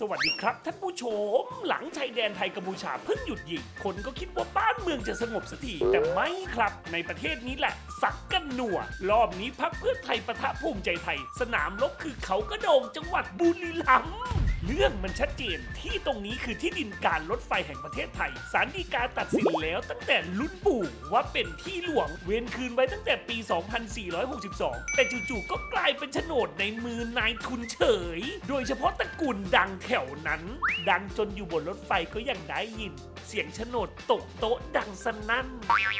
สวัสดีครับท่านผู้ชม หลังชายแดนไทยกัมพูชาเพิ่งหยุดยิง คนก็คิดว่าบ้านเมืองจะสงบสักทีแต่ไม่ครับ ในประเทศนี้แหละ สักกันหนัว รอบนี้พักเพื่อไทยประทะภูมิใจไทย สนามลบคือเขากระโดงจังหวัดบุรีรัมย์ เรื่องมันชัดเจนที่ตรงนี้คือที่ดินการรถไฟแห่งประเทศไทยสารดีกาตัดสินแล้วตั้งแต่รุ่นปู่ว่าเป็นที่หลวงเว้นคืนไว้ตั้งแต่ปี 2462 แต่จู่ๆก็กลายเป็นโฉนดในมือนายทุนเฉย โดยเฉพาะตระกูลดังแถวนั้น ดังจนอยู่บนรถไฟก็ยังได้ยิน เสียงโฉนดตกโต๊ะดังสนั่น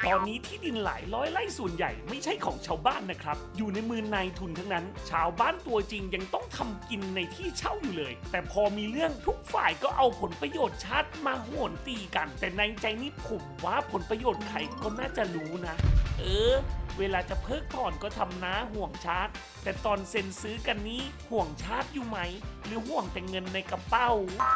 ตอนนี้ที่ดินหลายร้อยไร่ส่วนใหญ่ไม่ใช่ของชาวบ้านนะครับ อยู่ในมือนายทุนทั้งนั้น ชาวบ้านตัวจริงยังต้องทำกินในที่เช่าอยู่เลย แต่พอมีเรื่องทุกฝ่ายก็เอาผลประโยชน์ชาติมาโหนตีกัน แต่ในใจนี้ผมว่าผลประโยชน์ใครก็น่าจะรู้นะ เออ เวลาจะเพิกถอนก็ทำนะห่วงชาติแต่ตอนเซ็นซื้อกันนี้ห่วงชาติอยู่ไหม หรือห่วงแต่เงินในกระเป๋า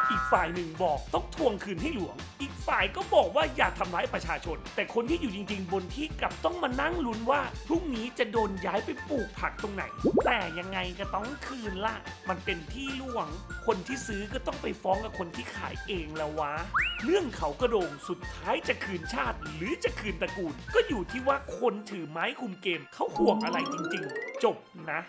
อีกฝ่ายหนึ่งบอกต้องทวงคืนให้หลวง อีกฝ่ายก็บอกว่าอย่าทำร้ายประชาชน แต่คนที่อยู่จริง ๆ บนที่กลับต้องมานั่งลุ้นว่าพรุ่งนี้จะโดนย้ายไปปลูกผักตรงไหน แต่ยังไงก็ต้องคืนละมันเป็นที่หลวง คนที่ซื้อก็ต้องไปฟ้องกับคนที่ขายเองแล้ววะเรื่องเขากระโดงสุดท้ายจะคืนชาติ หรือจะคืนตระกูล ก็อยู่ที่ว่าคนถือไม้คุมเกมเขาห่วงอะไรจริง ๆ จบนะ